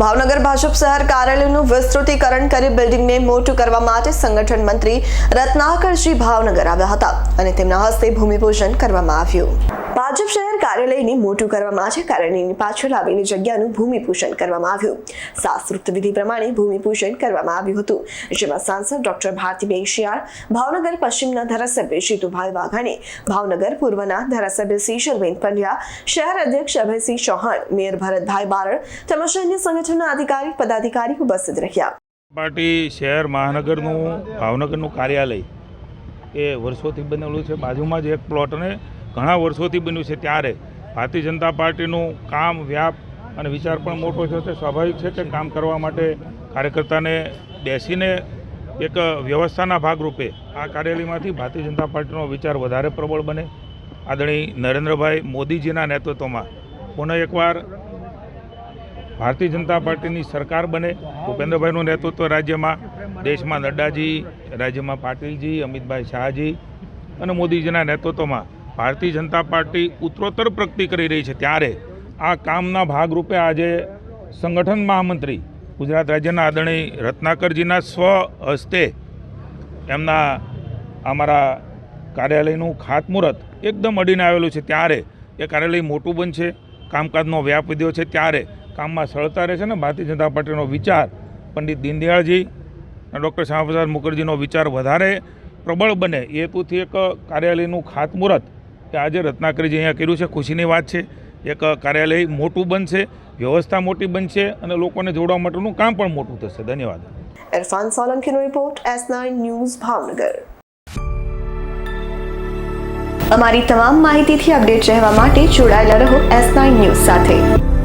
ભાવનગર ભાજપ શહેર કાર્યાલયનું વિસ્તૃતીકરણ કરી બિલ્ડિંગને મોટું કરવા માટે સંગઠન મંત્રી રત્નાકરજી ભાવનગર આવ્યા હતા અને તેમના હસ્તે ભૂમિપૂજન કરવામાં આવ્યું. ભાજપ શહેર કાર્યાલયને મોટું કરવામાં માટે કાર્યાલયની પાછળ આવેલી જગ્યાનું ભૂમિપૂજન કરવામાં આવ્યું. શાસ્ત્રોક્ત વિધિ પ્રમાણે ભૂમિપૂજન કરવામાં આવ્યું હતું. જેમાં સાંસદ ડોક્ટર ભારતીબેન શિયાળ, ભાવનગર પશ્ચિમના ધારાસભ્ય જીતુભાઈ વાઘાણી, ભાવનગર પૂર્વના ધારાસભ્ય શીશરબેન પંડ્યા, શહેર અધ્યક્ષ અભયસિંહ ચૌહાણ, મેયર ભરતભાઈ બારડ તેમજ અન્ય સંગઠનના અધિકારી પદાધિકારી ઉપસ્થિત રહ્યા. પાર્ટી શહેર મહાનગરનું, ભાવનગરનું કાર્યાલય એ વર્ષોથી બનેલું છે. બાજુમાં જ એક પ્લોટ અને ઘણા વર્ષોથી બન્યું છે ત્યારે. ભારતીય જનતા પાર્ટીનું કામ વ્યાપ અને વિચાર પણ મોટો છે તે સ્વાભાવિક છે કે કામ કરવા માટે કાર્યકર્તાને બેસીને એક વ્યવસ્થાના ભાગરૂપે આ કાર્યાલયમાંથી ભારતીય જનતા પાર્ટીનો વિચાર વધારે પ્રબળ બને. આદરણીય નરેન્દ્રભાઈ મોદીજીના નેતૃત્વમાં પુનઃ એકવાર ભારતીય જનતા પાર્ટીની સરકાર બને. ભૂપેન્દ્રભાઈનું નેતૃત્વ રાજ્યમાં, દેશમાં નડ્ડાજી, રાજ્યમાં પાટીલજી, અમિતભાઈ શાહજી અને મોદીજીના નેતૃત્વમાં ભારતીય જનતા પાર્ટી ઉત્તરોત્તર પ્રગતિ કરી રહી છે ત્યારે આ કામના ભાગરૂપે આજે સંગઠન મહામંત્રી ગુજરાત રાજ્યના આદરણીય રત્નાકરજીના સ્વ હસ્તે એમના અમારા કાર્યાલયનું ખાતમુહૂર્ત એકદમ અડીને આવેલું છે. ત્યારે એ કાર્યાલય મોટું બનશે, કામકાજનો વ્યાપ વધ્યો છે. ત્યારે કામમાં સરળતા રહેશે ને ભારતીય જનતા પાર્ટીનો વિચાર પંડિત દીનદયાળજી ડૉક્ટર શ્યામાપ્રસાદ મુખર્જીનો વિચાર વધારે પ્રબળ બને. એ હેતુથી એક કાર્યાલયનું ખાતમુહૂર્ત કે આજે રત્નાકરજી અહીંયા કર્યું છે, ખુશીની વાત છે. એક કાર્યાલય મોટું બનશે, વ્યવસ્થા મોટી બનશે અને લોકોને જોડવા માટેનું કામ પણ મોટું થશે. ધન્યવાદ. Irfan સોલંકીનો report, S nine news Bhavnagar. અમારી તમામ માહિતીથી અપડેટ રહેવા માટે જોડાયેલા રહો એસ ન્યૂઝ સાથે.